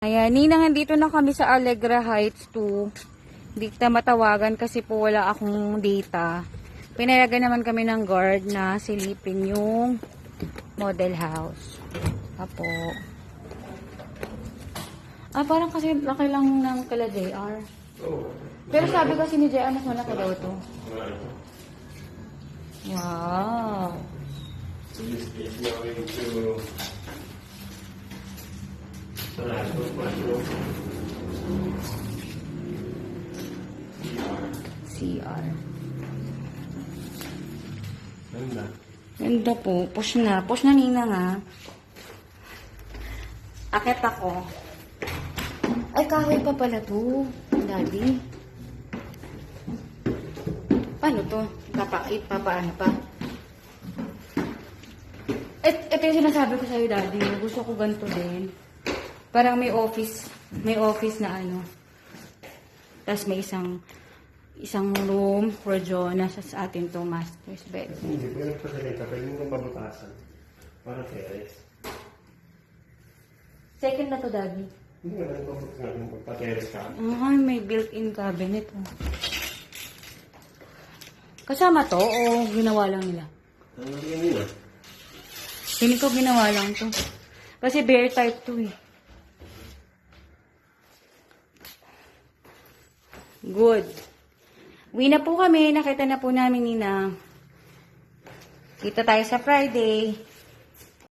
Ayan, Nina, nandito na kami sa Allegra Heights 2. Hindi kita matawagan kasi po wala akong data. Pinayagan naman kami ng guard na silipin yung model house. Apo. Ah, parang kasi laki lang ng kala JR. Pero sabi kasi ni JR, mas malaki daw to. Wow. This is going Sarado, Quatro. CR. CR. Ganda. Ganda po. Push na. Push na Nina nga. Akit ako. Ay, kahoy pa pala to. Daddy. Paano to? Papa, eh, papaano pa? Et, ito yung sinasabi ko sa'yo, Daddy. Gusto ko ganito din. Parang may office. May office na ano. Tapos may isang isang room for Jonas sa atin to master's bed. Hindi, pero nagpasalita. Pwede mo kang mabutasan. Para teres. Second na to, Daddy. Hindi nga lang mabutasan. Magpa-teres ka. Ay, may built-in cabinet. Oh. Kasama to o ginawa lang nila? Ano yun ah? Hindi ko ginawa lang to. Kasi bear type to eh. Good. Uwi na po kami. Nakita na po namin ni na. Kita tayo sa Friday.